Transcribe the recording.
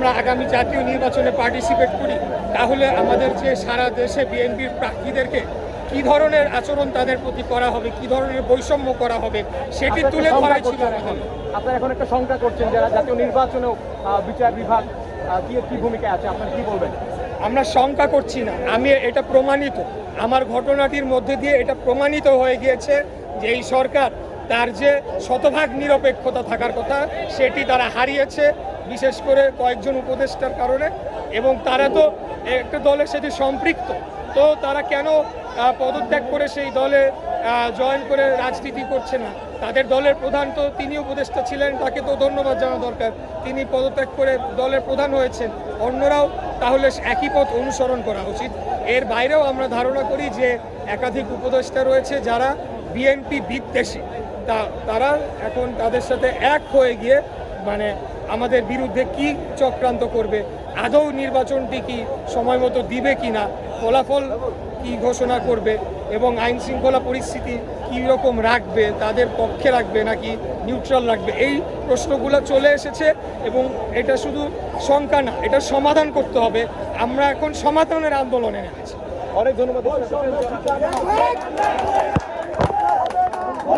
আমরা আগামী জাতীয় নির্বাচনে পার্টিসিপেট করি তাহলে আমাদের যে সারা দেশে বিএনপির প্রার্থীদেরকে কি ধরনের আচরণ তাদের প্রতি করা হবে কি ধরনের বৈষম্য করা হবে সেটি তুলে শঙ্কা ছিল। আপনারা এখন একটা শঙ্কা করছেন যারা জাতীয় নির্বাচনেও বিচার বিভাগ কি কি ভূমিকা আছে? আপনারা কি বলবেন? আমরা শঙ্কা করছি না। আমি এটা প্রমাণিত। আমার ঘটনাটির মধ্যে দিয়ে এটা প্রমাণিত হয়ে গিয়েছে যে এই সরকার তার যে শতভাগ নিরপেক্ষতা থাকার কথা সেটি তারা হারিয়েছে। বিশেষ করে কয়েকজন উপদেষ্টার কারণে, এবং তারা তো একটা দলের সাথে সম্পৃক্ত। তো তারা কেন পদত্যাগ করে সেই দলে জয়েন করে রাজনীতি করছে না? তাদের দলের প্রধান তো তিনি উপদেষ্টা ছিলেন, তাকে তো ধন্যবাদ জানা দরকার। তিনি পদত্যাগ করে দলের প্রধান হয়েছেন। অন্যরাও তাহলে একই পথ অনুসরণ করা উচিত। এর বাইরেও আমরা ধারণা করি যে একাধিক উপদেষ্টা রয়েছে যারা বিএনপি বিদ্বেষী। তা, তারা এখন তাদের সাথে এক হয়ে গিয়ে মানে আমাদের বিরুদ্ধে কি চক্রান্ত করবে? আদৌ নির্বাচনটি কি সময় মতো দিবে কি না ফলাফল কি ঘোষণা করবে? এবং আইন শৃঙ্খলা পরিস্থিতি রকম রাখবে? তাদের পক্ষে রাখবে নাকি নিউট্রাল রাখবে? এই প্রশ্নগুলো চলে এসেছে এবং এটা শুধু শঙ্কা না, এটা সমাধান করতে হবে। আমরা এখন সমাধানের আন্দোলনে নেমেছি। অনেক ধন্যবাদ।